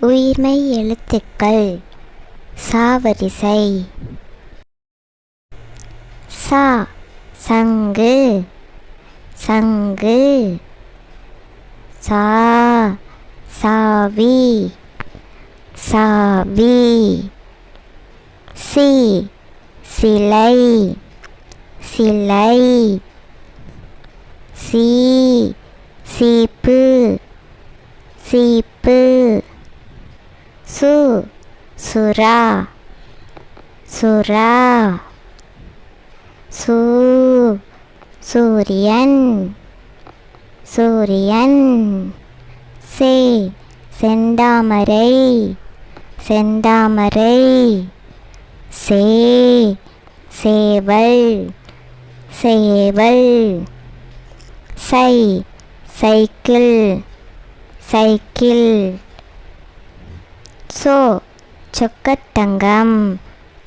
உயிர்மை எழுத்துக்கள். சாவரிசை. சா சங்கு. சங்கு. சா சாவி. சாவி. சி சிலை. சிலை. சி சீப்பு. சீப்பு. சு சுரா சுரா சூ சூரியன் சூரியன் சே செந்தாமரை செந்தாமரை சே சேவல் சேவல் சை சைக்கிள் சைக்கிள். சோ சொக்கத்தங்கம்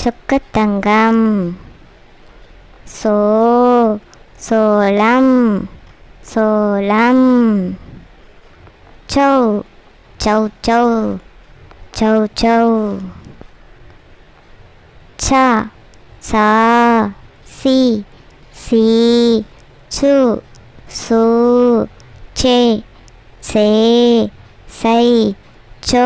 சொக்கத்தங்கம் சோ சோளம் சோளம் சௌ சௌ சௌ சௌ சௌ சா சா சி சி சு சு சே சே சை சோ